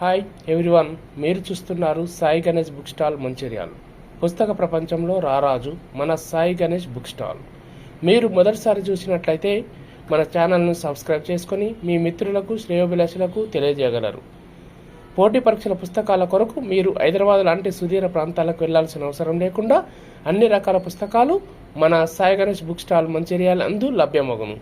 Hi everyone మీరు చూస్తున్నారు Sai Ganesh book stall Mancherial పుస్తక ప్రపంచంలో రారాజు మన సాయి గణేష్ బుక్ స్టాల్ మీరు మొదటిసారి చూసినట్లయితే మన ఛానల్ను సబ్స్క్రైబ్ చేసుకొని మీ మిత్రులకు శ్రేయోభిలాషులకు తెలియజేయగలరు. పోటీ పరీక్షల పుస్తకాల కొరకు మీరు హైదరాబాద్ లాంటి సుదీర ప్రాంతాలకు వెళ్ళాల్సిన అవసరం లేకుండా అన్ని రకాల పుస్తకాలు మన సాయి గణేష్ బుక్ స్టాల్ మంచిర్యాల అందు లభ్యమగును.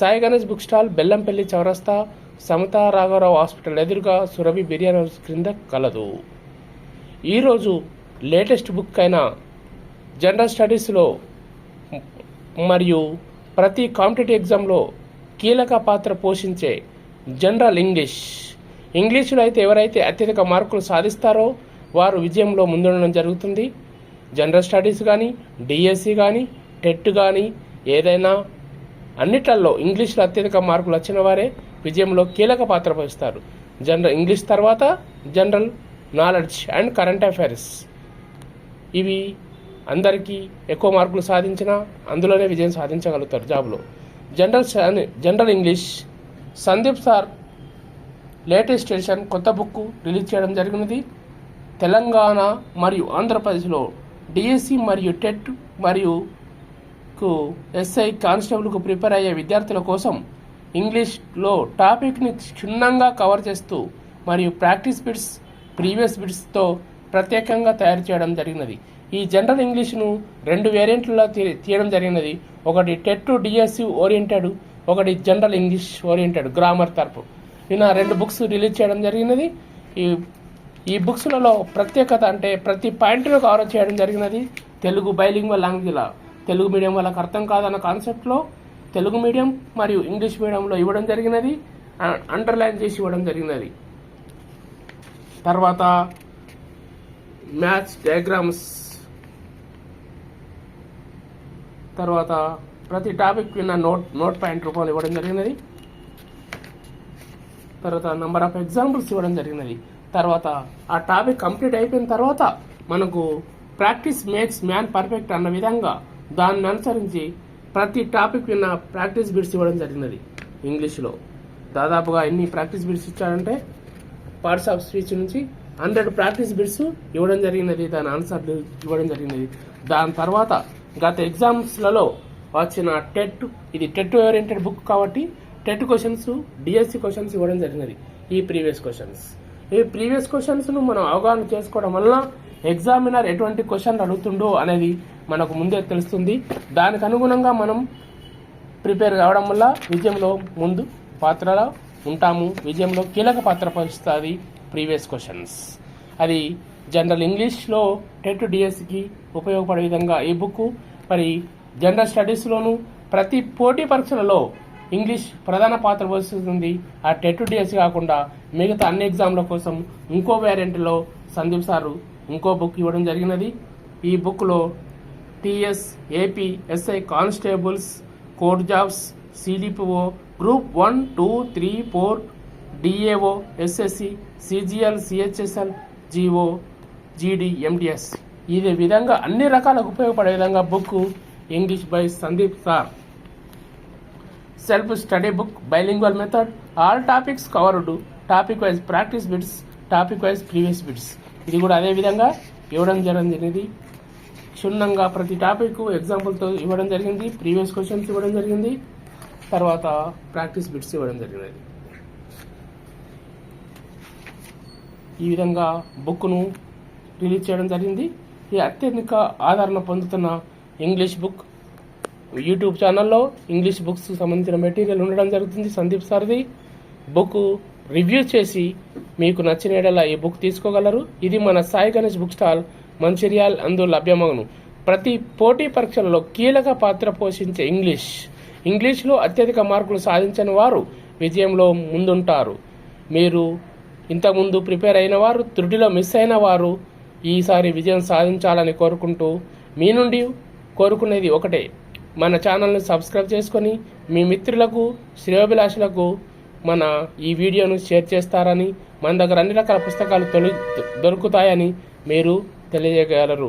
సాయి గణేష్ బుక్ స్టాల్ బెల్లంపల్లి చౌరస్తా సమతా రాఘవరావు హాస్పిటల్ ఎదురుగా సురభి బిర్యానీ హౌస్ క్రింద కలదు. ఈరోజు లేటెస్ట్ బుక్ అయిన జనరల్ స్టడీస్లో మరియు ప్రతి కాంపిటేటివ్ ఎగ్జామ్లో కీలక పాత్ర పోషించే జనరల్ ఇంగ్లీష్. ఇంగ్లీషులో అయితే ఎవరైతే అత్యధిక మార్కులు సాధిస్తారో వారు విజయంలో ముందుండడం జరుగుతుంది. జనరల్ స్టడీస్ కానీ డిఎస్సి కానీ టెట్ కానీ ఏదైనా అన్నిట్లలో ఇంగ్లీష్లో అత్యధిక మార్కులు వచ్చిన వారే విజయంలో కీలక పాత్ర వహిస్తారు జనరల్ ఇంగ్లీష్ తర్వాత general knowledge and current affairs. ఇవి అందరికీ ఎక్కువ మార్కులు సాధించినా అందులోనే విజయం సాధించగలుగుతారు జాబ్లో. General general English Sandeep sir latest edition కొత్త బుక్ రిలీజ్ చేయడం జరిగినది. తెలంగాణ మరియు ఆంధ్రప్రదేశ్లో డిఎస్సి మరియు టెట్ మరియు కు ఎస్ఐ కానిస్టేబుల్కు ప్రిపేర్ అయ్యే విద్యార్థుల కోసం ఇంగ్లీష్లో టాపిక్ని క్షుణ్ణంగా కవర్ చేస్తూ మరియు ప్రాక్టీస్ బిట్స్ ప్రీవియస్ బిట్స్తో ప్రత్యేకంగా తయారు చేయడం జరిగినది. ఈ జనరల్ ఇంగ్లీష్ను రెండు వేరియంట్లలో తీ- తీయడం జరిగినది. ఒకటి టెట్ డిఎస్సి ఓరియంటెడ్ ఒకటి జనరల్ ఇంగ్లీష్ ఓరియంటెడ్ గ్రామర్ తరపు. నిన్న రెండు బుక్స్ రిలీజ్ చేయడం జరిగినది. ఈ ఈ బుక్స్లలో ప్రత్యేకత అంటే ప్రతి పాయింట్ను కవర్ చేయడం జరిగినది. తెలుగు బైలింగ్ లాంగ్వేజ్లో. తెలుగు మీడియం వాళ్ళకి అర్థం కాదన్న కాన్సెప్ట్లో తెలుగు మీడియం మరియు ఇంగ్లీష్ మీడియంలో ఇవ్వడం జరిగినది అండర్లైన్ చేసి ఇవ్వడం జరిగినది. తర్వాత మ్యాథ్స్ డయాగ్రామ్స్. తర్వాత ప్రతి టాపిక్ విన్న నోట్ నోట్ పాయింట్ రూపంలో ఇవ్వడం జరిగినది. తర్వాత నెంబర్ ఆఫ్ ఎగ్జాంపుల్స్ ఇవ్వడం జరిగినది. తర్వాత ఆ టాపిక్ కంప్లీట్ అయిపోయిన తర్వాత మనకు ప్రాక్టీస్ మేక్స్ మ్యాన్ పర్ఫెక్ట్ అన్న విధంగా దాన్ని అనుసరించి ప్రతి టాపిక్ విన్న ప్రాక్టీస్ బిట్స్ ఇవ్వడం జరిగినది ఇంగ్లీష్లో. దాదాపుగా ఎన్ని ప్రాక్టీస్ బిట్స్ ఇచ్చారంటే పార్ట్స్ ఆఫ్ స్పీచ్ నుంచి హండ్రెడ్ ప్రాక్టీస్ బిట్స్ ఇవ్వడం జరిగినది దాని ఆన్సర్లు ఇవ్వడం జరిగినది. దాని తర్వాత గత ఎగ్జామ్స్లలో వచ్చిన టెట్ ఇది టెట్ ఓరియంటెడ్ బుక్ కాబట్టి టెట్ క్వశ్చన్స్ డిఎస్సి క్వశ్చన్స్ ఇవ్వడం జరిగినది ఈ ప్రీవియస్ క్వశ్చన్స్. ఈ ప్రీవియస్ క్వశ్చన్స్ను మనం అవగాహన చేసుకోవడం వల్ల ఎగ్జామినర్ ఎటువంటి క్వశ్చన్ అడుగుతుండో అనేది మనకు ముందే తెలుస్తుంది. దానికి అనుగుణంగా మనం ప్రిపేర్ కావడం వల్ల విజయంలో ముందు పాత్రలో ఉంటాము. విజయంలో కీలక పాత్ర పోషిస్తుంది ప్రీవియస్ క్వశ్చన్స్. అది జనరల్ ఇంగ్లీష్లో టెట్ డిఎస్కి ఉపయోగపడే విధంగా ఈ బుక్. మరి జనరల్ స్టడీస్లోను ప్రతి పోటీ పరీక్షలలో ఇంగ్లీష్ ప్రధాన పాత్ర పోషిస్తుంది. ఆ టెట్ డిఎస్ కాకుండా మిగతా అన్ని ఎగ్జామ్ల కోసం ఇంకో వేరియంట్లో సందీప్ సారు ఇంకో బుక్ ఇవ్వడం జరిగినది. ఈ బుక్లో TS AP SI constables code jobs CDPO group one two three four DAO SSC CGL CHSL GO GD MDS. ఇదే విధంగా అన్ని రకాలకు ఉపయోగపడే విధంగా book English by Sandeep sir. Self study book bilingual method all topics covered topic wise practice bits topic wise previous bits. ఇది కూడా అదే విధంగా ఇవ్వడం జరిగింది క్షుణ్ణంగా ప్రతి టాపిక్ ఎగ్జాంపుల్తో ఇవ్వడం జరిగింది ప్రీవియస్ క్వశ్చన్స్ ఇవ్వడం జరిగింది తర్వాత ప్రాక్టీస్ బిట్స్ ఇవ్వడం జరిగినది. ఈ విధంగా బుక్ను రిలీజ్ చేయడం జరిగింది. ఈ అత్యధిక ఆదరణ పొందుతున్న ఇంగ్లీష్ బుక్ యూట్యూబ్ ఛానల్లో ఇంగ్లీష్ బుక్స్ సంబంధించిన మెటీరియల్ ఉండడం జరుగుతుంది. సందీప్ సార్ది బుక్ రివ్యూ చేసి మీకు నచ్చిన ఈ బుక్ తీసుకోగలరు. ఇది మన సాయి గణేష్ బుక్ స్టాల్ మంచిర్యాల్ అందు లభ్యమగును. ప్రతి పోటీ పరీక్షల్లో కీలక పాత్ర పోషించే ఇంగ్లీష్. ఇంగ్లీష్లో అత్యధిక మార్కులు సాధించని వారు విజయంలో ముందుంటారు. మీరు ఇంతకుముందు ప్రిపేర్ అయిన వారు త్రుటిలో మిస్ అయిన వారు ఈసారి విజయం సాధించాలని కోరుకుంటూ మీ నుండి కోరుకునేది ఒకటే. మన ఛానల్ని సబ్స్క్రైబ్ చేసుకొని మీ మిత్రులకు శ్రేయోభిలాషులకు మన ఈ వీడియోను షేర్ చేస్తారని మన దగ్గర అన్ని రకాల పుస్తకాలు తొలి దొరుకుతాయని మీరు తెలియజేయగలరు.